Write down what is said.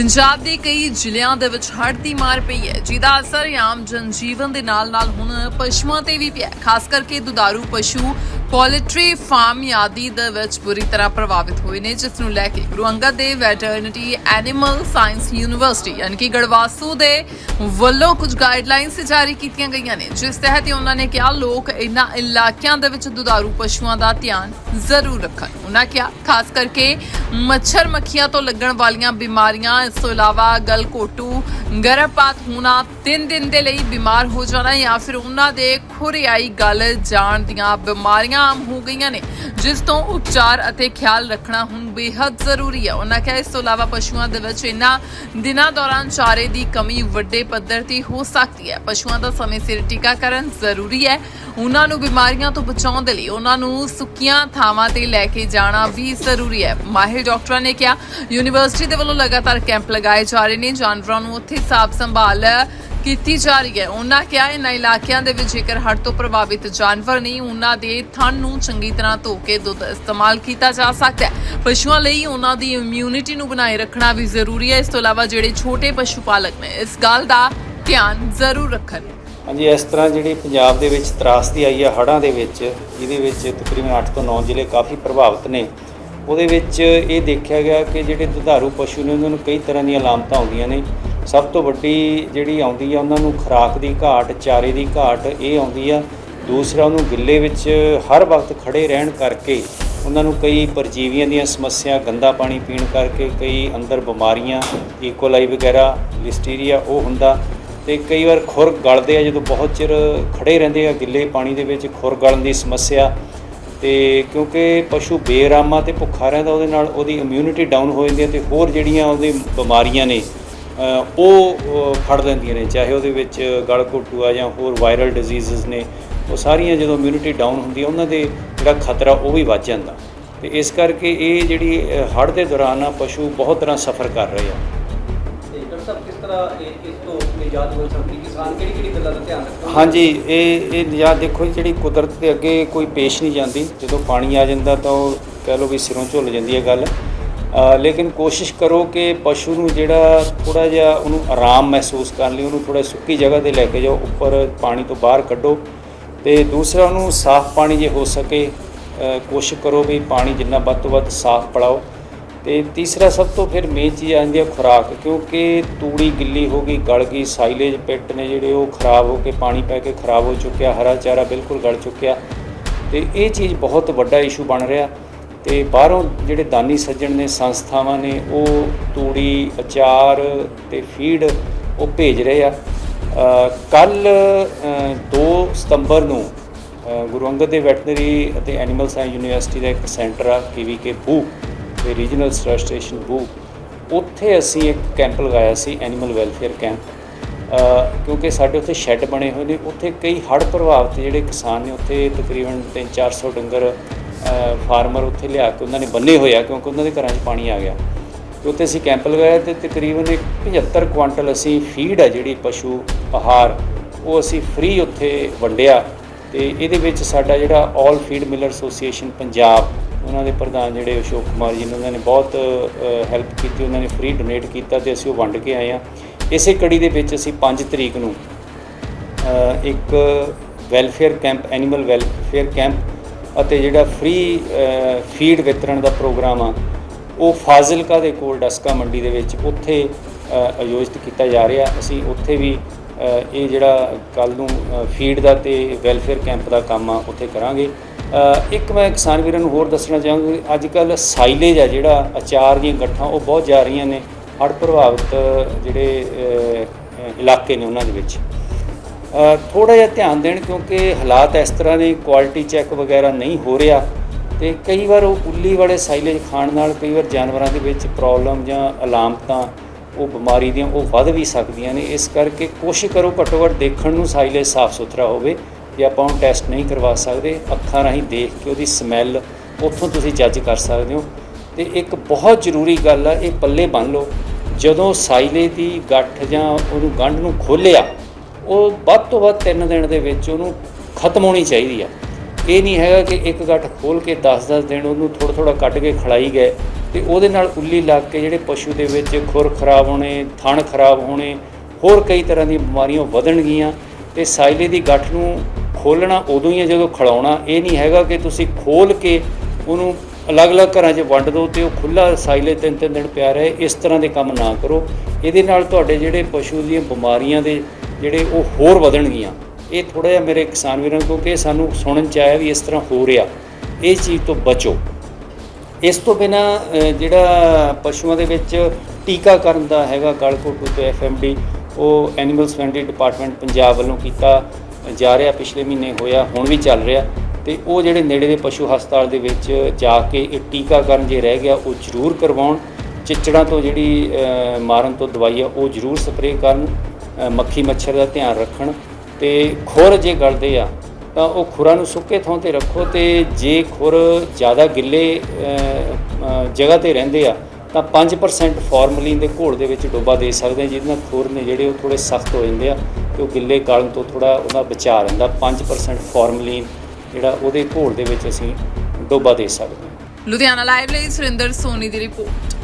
ਪੰਜਾਬ ਦੇ ਕਈ ਜ਼ਿਲ੍ਹਿਆਂ ਦੇ ਵਿੱਚ ਹੜ੍ਹ ਦੀ ਮਾਰ ਪਈ ਹੈ, ਜਿਹਦਾ ਅਸਰ ਆਮ ਜਨਜੀਵਨ ਦੇ ਨਾਲ-ਨਾਲ ਹੁਣ ਪਸ਼ੂਆਂ ਤੇ ਵੀ ਪਿਆ ਖਾਸ ਕਰਕੇ ਦੁਧਾਰੂ ਪਸ਼ੂ ਪੋਲਟਰੀ ਫਾਰਮ ਆਦਿ ਦੇ ਵਿੱਚ ਬੁਰੀ ਤਰ੍ਹਾਂ ਪ੍ਰਭਾਵਿਤ ਹੋਏ ਨੇ, ਜਿਸ ਨੂੰ ਲੈ ਕੇ Guru Angad Dev veterinary animal science university ਯਾਨੀ ਕਿ ਗੜਵਾਸੂ ਦੇ ਵੱਲੋਂ ਕੁਝ ਗਾਈਡਲਾਈਨਸ ਜਾਰੀ ਕੀਤੀਆਂ ਗਈਆਂ ਨੇ, ਜਿਸ ਤਹਿਤ ਉਹਨਾਂ ਨੇ ਕਿਹਾ, ਲੋਕ ਇਹਨਾਂ ਇਲਾਕਿਆਂ ਦੇ ਵਿੱਚ ਦੁਧਾਰੂ ਪਸ਼ੂਆਂ ਦਾ ਧਿਆਨ ਜ਼ਰੂਰ ਰੱਖਣ। ਉਹਨਾਂ ਕਿਹਾ, ਖਾਸ ਕਰਕੇ ਮੱਛਰ ਮੱਖੀਆਂ ਤੋਂ ਲੱਗਣ ਵਾਲੀਆਂ ਬਿਮਾਰੀਆਂ, ਇਸ ਤੋਂ ਇਲਾਵਾ ਗਲਕੋਟੂ ਗਰਭਪਾਤ ਹੋਣਾ, ਤਿੰਨ ਦਿਨ ਦੇ ਲਈ ਬਿਮਾਰ ਹੋ ਜਾਣਾ ਜਾਂ ਫਿਰ ਉਹਨਾਂ ਦੇ ਖੁਰਿਆਈ ਗਲ ਜਾਣ ਦੀਆਂ ਬਿਮਾਰੀਆਂ ਆਮ ਹੋ ਗਈਆਂ ਨੇ। ਜਿਸ ਤੋਂ ਉਪਚਾਰ ਅਤੇ ਖਿਆਲ ਰੱਖਣਾ ਹੁਣ ਬੇहद ਜ਼ਰੂਰੀ ਹੈ। ਉਹਨਾਂ ਕਿਹਾ, ਇਸ ਤੋਂ ਇਲਾਵਾ ਪਸ਼ੂਆਂ ਦੇ ਵਿੱਚ ਇਹਨਾਂ ਦਿਨਾਂ ਦੌਰਾਨ ਚਾਰੇ ਦੀ ਕਮੀ ਵੱਡੇ ਪੱਧਰ ਤੇ ਹੋ ਸਕਦੀ ਹੈ। ਪਸ਼ੂਆਂ ਦਾ ਸਮੇਂ ਸਿਰ ਟੀਕਾਕਰਨ ਜ਼ਰੂਰੀ ਹੈ। ਉਹਨਾਂ ਨੂੰ ਬਿਮਾਰੀਆਂ ਤੋਂ ਬਚਾਉਣ ਦੇ ਲਈ ਉਹਨਾਂ ਨੂੰ ਸੁੱਕੀਆਂ ਥਾਵਾਂ ਤੇ ਲੈ ਕੇ ਜਾਣਾ ਵੀ ਜ਼ਰੂਰੀ ਹੈ। ਮਾਹਿਰ ਡਾਕਟਰਾਂ ਨੇ ਕਿਹਾ, ਯੂਨੀਵਰਸਿਟੀ ਦੇ ਵੱਲੋਂ ਲਗਾਤਾਰ ਕੈਂਪ ਲਗਾਏ ਜਾ ਰਹੇ ਨੇ। ਜਾਨਵਰਾਂ ਨੂੰ ਉੱਥੇ ਸਾਫ਼ ਸੰਭਾਲ ਕੀਤੀ ਜਾ ਰਹੀ ਹੈ। ਉਹਨਾਂ ਕਿਹਾ ਇਹਨਾਂ ਇਲਾਕਿਆਂ ਦੇ ਵਿੱਚ ਜੇਕਰ ਹੜ੍ਹ ਤੋਂ ਪ੍ਰਭਾਵਿਤ ਜਾਨਵਰ ਨੇ ਉਹਨਾਂ ਦੇ ਥਣ ਨੂੰ ਚੰਗੀ ਤਰ੍ਹਾਂ ਧੋ ਕੇ ਦੁੱਧ ਇਸਤੇਮਾਲ ਕੀਤਾ ਜਾ ਸਕਦਾ ਹੈ। ਪਸ਼ੂਆਂ ਲਈ ਉਹਨਾਂ ਦੀ ਇਮਿਊਨਿਟੀ ਨੂੰ ਬਣਾਏ ਰੱਖਣਾ ਵੀ ਜ਼ਰੂਰੀ ਹੈ। ਇਸ ਤੋਂ ਇਲਾਵਾ ਜਿਹੜੇ ਛੋਟੇ ਪਸ਼ੂ ਪਾਲਕ ਨੇ, ਇਸ ਗੱਲ ਦਾ ਧਿਆਨ ਜ਼ਰੂਰ ਰੱਖਣ। ਹਾਂਜੀ, ਇਸ ਤਰ੍ਹਾਂ ਜਿਹੜੀ ਪੰਜਾਬ ਦੇ ਵਿੱਚ ਤਰਾਸਦੀ ਆਈ ਹੈ ਹੜ੍ਹਾਂ ਦੇ ਵਿੱਚ, ਜਿਹਦੇ ਵਿੱਚ ਤਕਰੀਬਨ 8 ਤੋਂ 9 ਜ਼ਿਲ੍ਹੇ ਕਾਫੀ ਪ੍ਰਭਾਵਿਤ ਨੇ। ਉਹਦੇ ਵਿੱਚ ਇਹ ਦੇਖਿਆ ਗਿਆ ਕਿ ਜਿਹੜੇ ਦੁਧਾਰੂ ਪਸ਼ੂ ਨੇ, ਉਹਨਾਂ ਨੂੰ ਕਈ ਤਰ੍ਹਾਂ ਦੀਆਂ ਲਾਮਤਾਂ ਆਉਂਦੀਆਂ ਨੇ। ਸਭ ਤੋਂ ਵੱਡੀ ਜਿਹੜੀ ਆਉਂਦੀ ਆ, ਉਹਨਾਂ ਨੂੰ ਖੁਰਾਕ ਦੀ ਘਾਟ, ਚਾਰੇ ਦੀ ਘਾਟ ਇਹ ਆਉਂਦੀ ਆ। ਦੂਸਰਾ, ਉਹਨੂੰ ਗਿੱਲੇ ਵਿੱਚ ਹਰ ਵਕਤ ਖੜੇ ਰਹਿਣ ਕਰਕੇ, ਉਹਨਾਂ ਨੂੰ ਕਈ ਪਰਜੀਵੀਆਂ ਦੀਆਂ ਸਮੱਸਿਆ, ਗੰਦਾ ਪਾਣੀ ਪੀਣ ਕਰਕੇ, ਕਈ ਅੰਦਰ ਬਿਮਾਰੀਆਂ e. ਈਕੋਲਾਈ ਵਗੈਰਾ, ਲਿਸਟੀਰੀਆ, ਉਹ ਹੁੰਦਾ। ਤੇ ਕਈ ਵਾਰ ਖੁਰ ਗਲਦੇ ਆ, ਜਦੋਂ ਬਹੁਤ ਚਿਰ ਖੜੇ ਰਹਿੰਦੇ ਆ ਗਿੱਲੇ ਪਾਣੀ ਦੇ ਵਿੱਚ ਖੁਰ ਗਲਣ ਦੀ ਸਮੱਸਿਆ। ਤੇ ਕਿਉਂਕਿ ਪਸ਼ੂ ਬੇਰਾਮਾ ਤੇ ਭੁੱਖਾ ਰਹਿੰਦਾ, ਉਹਦੇ ਨਾਲ ਉਹਦੀ ਇਮਿਊਨਿਟੀ ਡਾਊਨ ਹੋ ਜਾਂਦੀ ਹੈ ਤੇ ਹੋਰ ਜਿਹੜੀਆਂ ਉਹਦੇ ਬਿਮਾਰੀਆਂ ਨੇ ਉਹ ਫੜ ਲੈਂਦੀਆਂ ਨੇ ਚਾਹੇ ਉਹਦੇ ਵਿੱਚ ਗਲ ਘੋਟੂ ਆ ਜਾਂ ਹੋਰ ਵਾਇਰਲ ਡਿਜ਼ੀਜ਼ਸ ਨੇ ਉਹ ਸਾਰੀਆਂ ਜਦੋਂ ਇਮਿਊਨਿਟੀ ਡਾਊਨ ਹੁੰਦੀ ਹੈ ਉਹਨਾਂ ਦੇ ਜਿਹੜਾ ਖਤਰਾ ਉਹ ਵੀ ਵੱਧ ਜਾਂਦਾ। ਤੇ ਇਸ ਕਰਕੇ ਇਹ ਜਿਹੜੀ ਹੜ੍ਹ ਦੇ ਦੌਰਾਨ ਆ ਪਸ਼ੂ ਬਹੁਤ ਤਰ੍ਹਾਂ ਸਫਰ ਕਰ ਰਹੇ ਆ। ਤੇ ਡਾਕਟਰ ਸਾਹਿਬ ਕਿਸ ਤਰ੍ਹਾਂ ਇਹ ਇਸ ਤੋਂ ਨਿਜਾਤ ਹੋ ਸਕਦੀ? ਕਿਸਾਨ ਕਿਹੜੀ ਕਿਹੜੀ ਗੱਲਾਂ ਦਾ ਧਿਆਨ ਰੱਖਣ ਹਾਂਜੀ ਇਹ ਇਹ ਨਿਜਾਤ ਦੇਖੋ ਜਿਹੜੀ ਕੁਦਰਤ ਦੇ ਅੱਗੇ ਕੋਈ ਪੇਸ਼ ਨਹੀਂ ਜਾਂਦੀ। ਜਦੋਂ ਪਾਣੀ ਆ ਜਾਂਦਾ ਤਾਂ ਉਹ ਕਹਿ ਲਓ ਵੀ ਸਿਰੋਂ ਝੁੱਲ ਜਾਂਦੀ ਹੈ ਗੱਲ। ਲੇਕਿਨ ਕੋਸ਼ਿਸ਼ ਕਰੋ ਕਿ ਪਸ਼ੂ ਨੂੰ ਜਿਹੜਾ ਥੋੜਾ ਜਿਹਾ ਉਹਨੂੰ ਆਰਾਮ ਮਹਿਸੂਸ ਕਰਨ ਲਈ, ਉਹਨੂੰ ਥੋੜਾ ਸੁੱਕੀ ਜਗ੍ਹਾ ਤੇ ਲੈ ਕੇ ਜਾਓ, ਉੱਪਰ ਪਾਣੀ ਤੋਂ ਬਾਹਰ ਕੱਢੋ ਤੇ ਦੂਸਰਾ ਉਹਨੂੰ ਸਾਫ਼ ਪਾਣੀ ਜੇ ਹੋ ਸਕੇ ਕੋਸ਼ਿਸ਼ ਕਰੋ ਵੀ ਪਾਣੀ ਜਿੰਨਾ ਵੱਧ ਤੋਂ ਵੱਧ ਸਾਫ਼ ਪਿਲਾਓ ਤੇ ਤੀਸਰਾ ਸਭ ਤੋਂ ਫਿਰ ਮੇਨ ਚੀਜ਼ ਆਉਂਦੀ ਹੈ ਖੁਰਾਕ, ਕਿਉਂਕਿ ਤੂੜੀ ਗਿੱਲੀ ਹੋ ਗਈ, ਗਲ ਗਈ ਸਾਈਲੇਜ ਪਿੱਟ ਨੇ ਜਿਹੜੇ ਉਹ ਖਰਾਬ ਹੋ ਕੇ ਪਾਣੀ ਪੈ ਕੇ ਖਰਾਬ ਹੋ ਚੁੱਕਿਆ, ਹਰਾ ਚਾਰਾ ਬਿਲਕੁਲ ਗਲ ਚੁੱਕਿਆ ਤੇ ਇਹ ਚੀਜ਼ ਬਹੁਤ ਵੱਡਾ ਇਸ਼ੂ ਬਣ ਰਿਹਾ। ਤੇ ਬਾਹਰੋਂ ਜਿਹੜੇ ਦਾਨੀ ਸੱਜਣ ਨੇ, ਸੰਸਥਾਵਾਂ ਨੇ, ਉਹ ਤੂੜੀ, ਅਚਾਰ ਤੇ ਫੀਡ ਉਹ ਭੇਜ ਰਹੇ ਆ। ਕੱਲ 2 ਸਤੰਬਰ ਨੂੰ ਗੁਰੂ ਅੰਗਦ ਦੇ ਵੈਟਰਨਰੀ ਅਤੇ ਐਨੀਮਲ ਸਾਇੰਸ ਯੂਨੀਵਰਸਿਟੀ ਦਾ ਇੱਕ ਸੈਂਟਰ ਆ ਕੇਵੀਕੇ ਬੂ ਤੇ ਰੀਜਨਲ ਸਰਚ ਸਟੇਸ਼ਨ ਬੂ ਉੱਥੇ ਅਸੀਂ ਇੱਕ ਕੈਂਪ ਲਗਾਇਆ ਸੀ, ਐਨੀਮਲ ਵੈਲਫੇਅਰ ਕੈਂਪ। ਕਿਉਂਕਿ ਸਾਡੇ ਉੱਥੇ ਸ਼ੈੱਡ ਬਣੇ ਹੋਏ ਨੇ, ਉੱਥੇ ਕਈ ਹੜ੍ਹ ਪ੍ਰਭਾਵਿਤ ਜਿਹੜੇ ਕਿਸਾਨ ਨੇ, ਉੱਥੇ ਤਕਰੀਬਨ 3-400 ਡੰਗਰ ਫਾਰਮਰ ਉੱਥੇ ਲਿਆ ਕੇ ਉਹਨਾਂ ਨੇ ਬੰਨੇ ਹੋਏ ਆ ਕਿਉਂਕਿ ਉਹਨਾਂ ਦੇ ਘਰਾਂ 'ਚ ਪਾਣੀ ਆ ਗਿਆ। ਤੇ ਉੱਥੇ ਅਸੀਂ ਕੈਂਪ ਲਗਾਇਆ ਤੇ ਤਕਰੀਬਨ ਇੱਕ 75 ਕੁਆਂਟਲ ਅਸੀਂ ਫੀਡ ਆ ਜਿਹੜੀ ਪਸ਼ੂ, ਆਹਾਰ, ਉਹ ਅਸੀਂ ਫ੍ਰੀ ਉੱਥੇ ਵੰਡਿਆ। ਤੇ ਇਹਦੇ ਵਿੱਚ ਸਾਡਾ ਜਿਹੜਾ all feed miller association Punjab, ਉਹਨਾਂ ਦੇ ਪ੍ਰਧਾਨ ਜਿਹੜੇ ਅਸ਼ੋਕ ਕੁਮਾਰ ਜੀ ਨੇ ਉਹਨਾਂ ਨੇ ਬਹੁਤ ਹੈਲਪ ਕੀਤੀ, ਉਹਨਾਂ ਨੇ ਫ੍ਰੀ ਡੋਨੇਟ ਕੀਤਾ ਤੇ ਅਸੀਂ ਉਹ ਵੰਡ ਕੇ ਆਏ ਆ। ਇਸੇ ਕੜੀ ਦੇ ਵਿੱਚ ਅਸੀਂ 5 ਤਰੀਕ ਨੂੰ ਇੱਕ welfare camp animal welfare camp ਅਤੇ ਜਿਹੜਾ ਫ੍ਰੀ ਫੀਡ ਵਿਤਰਣ ਦਾ ਪ੍ਰੋਗਰਾਮ ਆ, ਉਹ ਫਾਜ਼ਿਲਕਾ ਦੇ ਕੋਲ ਡਸਕਾ ਮੰਡੀ ਦੇ ਵਿੱਚ ਉੱਥੇ ਆਯੋਜਿਤ ਕੀਤਾ ਜਾ ਰਿਹਾ। ਅਸੀਂ ਉੱਥੇ ਵੀ ਇਹ ਜਿਹੜਾ ਕੱਲ ਨੂੰ ਫੀਡ ਦਾ ਤੇ ਵੈਲਫੇਅਰ ਕੈਂਪ ਦਾ ਕੰਮ ਆ, ਉੱਥੇ ਕਰਾਂਗੇ। ਇੱਕ ਮੈਂ ਕਿਸਾਨ ਵੀਰਾਂ ਨੂੰ ਹੋਰ ਦੱਸਣਾ ਚਾਹਾਂਗਾ ਅੱਜ ਕੱਲ ਸਾਈਲੇਜ ਆ ਜਿਹੜਾ, ਅਚਾਰ ਦੀਆਂ ਗੱਠਾਂ, ਉਹ ਬਹੁਤ ਜਾ ਰਹੀਆਂ ਨੇ ਹੜ੍ਹ ਪ੍ਰਭਾਵਿਤ ਜਿਹੜੇ ਇਲਾਕੇ ਨੇ ਉਹਨਾਂ ਦੇ ਵਿੱਚ। ਥੋੜਾ ਜਿਹਾ ਧਿਆਨ ਦੇਣ ਕਿਉਂਕਿ ਹਾਲਾਤ ਇਸ ਤਰ੍ਹਾਂ ਦੇ ਕੁਆਲਿਟੀ ਚੈੱਕ ਵਗੈਰਾ ਨਹੀਂ ਹੋ ਰਿਹਾ ਤੇ ਕਈ ਵਾਰ ਉਹ ਉੱਲੀ ਵਾਲੇ ਸਾਈਲੇਜ ਖਾਣ ਨਾਲ ਕਈ ਵਾਰ ਜਾਨਵਰਾਂ ਦੇ ਵਿੱਚ ਪ੍ਰੋਬਲਮ ਜਾਂ ਅਲਾਮਤਾਂ, ਉਹ ਬਿਮਾਰੀ ਦੀਆਂ ਉਹ ਵੱਧ ਵੀ ਸਕਦੀਆਂ ਨੇ। ਇਸ ਕਰਕੇ ਕੋਸ਼ਿਸ਼ ਕਰੋ ਘੱਟੋ ਘੱਟ ਦੇਖਣ ਨੂੰ ਸਾਈਲੇਜ ਸਾਫ਼ ਸੁਥਰਾ ਹੋਵੇ ਜੇ ਆਪਾਂ ਉਹ ਟੈਸਟ ਨਹੀਂ ਕਰਵਾ ਸਕਦੇ। ਅੱਖਾਂ ਰਾਹੀਂ ਦੇਖ ਕੇ ਉਹਦੀ ਸਮੈਲ ਉੱਥੋਂ ਤੁਸੀਂ ਜੱਜ ਕਰ ਸਕਦੇ ਹੋ। ਤੇ ਇੱਕ ਬਹੁਤ ਜ਼ਰੂਰੀ ਗੱਲ ਆ, ਇਹ ਪੱਲੇ ਬੰਨ ਲਓ। ਜਦੋਂ ਸਾਈਲੇ ਦੀ ਗੱਠ ਜਾਂ ਉਹਨੂੰ ਗੰਢ ਨੂੰ ਖੋਲਿਆ ਉਹ ਵੱਧ ਤੋਂ ਵੱਧ 3 ਦਿਨ ਦੇ ਵਿੱਚ ਉਹਨੂੰ ਖਤਮ ਹੋਣੀ ਚਾਹੀਦੀ ਆ। ਇਹ ਨਹੀਂ ਹੈਗਾ ਕਿ ਇੱਕ ਗੱਠ ਖੋਲ ਕੇ 10-10 ਦਿਨ ਉਹਨੂੰ ਥੋੜਾ ਥੋੜਾ ਕੱਢ ਕੇ ਖੜਾਈ ਗਏ ਤੇ ਉਹਦੇ ਨਾਲ ਉੱਲੀ ਲੱਗ ਕੇ ਜਿਹੜੇ ਪਸ਼ੂ ਦੇ ਵਿੱਚ ਖੁਰ ਖਰਾਬ ਹੋਣੇ, ਥਣ ਖਰਾਬ ਹੋਣੇ, ਹੋਰ ਕਈ ਤਰ੍ਹਾਂ ਦੀਆਂ ਬਿਮਾਰੀਆਂ ਵਧਣਗੀਆਂ ਤੇ ਸਾਇਲੇ ਦੀ ਗੱਠ ਨੂੰ ਖੋਲਣਾ ਉਦੋਂ ਹੀ ਹੈ ਜਦੋਂ ਖਿਲਾਉਣਾ। ਇਹ ਨਹੀਂ ਹੈਗਾ ਕਿ ਤੁਸੀਂ ਖੋਲ ਕੇ ਉਹਨੂੰ ਅਲੱਗ-ਅਲੱਗ ਘਰਾਂ 'ਚ ਵੰਡ ਦਿਓ ਤੇ ਉਹ ਖੁੱਲਾ ਸਾਇਲੇ ਤਿੰਨ ਤਿੰਨ ਦਿਨ ਪਿਆ ਰਹੇ, ਇਸ ਤਰ੍ਹਾਂ ਦੇ ਕੰਮ ਨਾ ਕਰੋ। ਇਹਦੇ ਨਾਲ ਤੁਹਾਡੇ ਜਿਹੜੇ ਪਸ਼ੂ ਦੀਆਂ ਬਿਮਾਰੀਆਂ ਦੇ ਜਿਹੜੇ ਉਹ ਹੋਰ ਵਧਣਗੀਆਂ। ਇਹ ਥੋੜਾ ਜਿਹਾ ਮੇਰੇ ਕਿਸਾਨ ਵੀਰਾਂ ਨੂੰ ਕਿਉਂਕਿ ਸਾਨੂੰ ਸੁਣਨ ਚ ਆਇਆ ਵੀ ਇਸ ਤਰ੍ਹਾਂ ਹੋ ਰਿਹਾ। ਇਹ ਚੀਜ਼ ਤੋਂ ਬਚੋ। ਇਸ ਤੋਂ ਬਿਨਾ ਜਿਹੜਾ ਪਸ਼ੂਆਂ ਦੇ ਵਿੱਚ ਟੀਕਾਕਰਨ ਦਾ ਹੈਗਾ ਗਲਕੋਟੂ ਤੇ ਐਫਐਮਡੀ ਉਹ ਐਨੀਮਲ ਹਸਬੈਂਡਰੀ ਡਿਪਾਰਟਮੈਂਟ ਪੰਜਾਬ ਵੱਲੋਂ ਕੀਤਾ ਜਾ ਰਿਹਾ, ਪਿਛਲੇ ਮਹੀਨੇ ਹੋਇਆ, ਹੁਣ ਵੀ ਚੱਲ ਰਿਹਾ। ਤੇ ਉਹ ਜਿਹੜੇ ਨੇੜੇ ਦੇ ਪਸ਼ੂ ਹਸਪਤਾਲ ਦੇ ਵਿੱਚ ਜਾ ਕੇ ਇਹ ਟੀਕਾਕਰਨ ਜੇ ਰਹਿ ਗਿਆ, ਉਹ ਜ਼ਰੂਰ ਕਰਵਾਉਣ। ਚਿੱਚੜਾਂ ਤੋਂ ਜਿਹੜੀ ਮਾਰਨ ਤੋਂ ਦਵਾਈ ਆ, ਉਹ ਜ਼ਰੂਰ ਸਪਰੇਅ ਕਰਨ। ਮੱਖੀ ਮੱਛਰ ਦਾ ਧਿਆਨ ਰੱਖਣ ਤੇ ਖੁਰ ਜੇ ਗਲਦੇ ਆ, ਤਾਂ ਉਹ ਖੁਰਾਂ ਨੂੰ ਸੁੱਕੇ ਥਾਂ ਤੇ ਰੱਖੋ ਤੇ ਜੇ ਖੁਰ ਜ਼ਿਆਦਾ ਗਿੱਲੇ ਜਗ੍ਹਾ ਤੇ ਰਹਿੰਦੇ ਆ, ਤਾਂ 5% ਫਾਰਮਲਿਨ ਦੇ ਘੋਲ ਦੇ ਵਿੱਚ ਡੋਬਾ ਦੇ ਸਕਦੇ ਜਿਹਦੇ ਨਾਲ ਖੁਰ ਨੇ ਜਿਹੜੇ ਉਹ ਥੋੜੇ ਸਖਤ ਹੋ ਜਾਂਦੇ ਆ ਤੇ ਉਹ ਗਿੱਲੇ ਗਲਣ ਤੋਂ ਥੋੜਾ ਉਹਦਾ ਬਚਾਅ ਰਹਿੰਦਾ। 5% ਫਾਰਮਲਿਨ ਜਿਹੜਾ ਉਹਦੇ ਘੋਲ ਦੇ ਵਿੱਚ ਅਸੀਂ ਡੋਬਾ ਦੇ ਸਕਦੇ ਹਾਂ ਲੁਧਿਆਣਾ ਲਾਈਵ ਲਈ ਸੁਰਿੰਦਰ ਸੋਨੀ ਦੀ ਰਿਪੋਰਟ।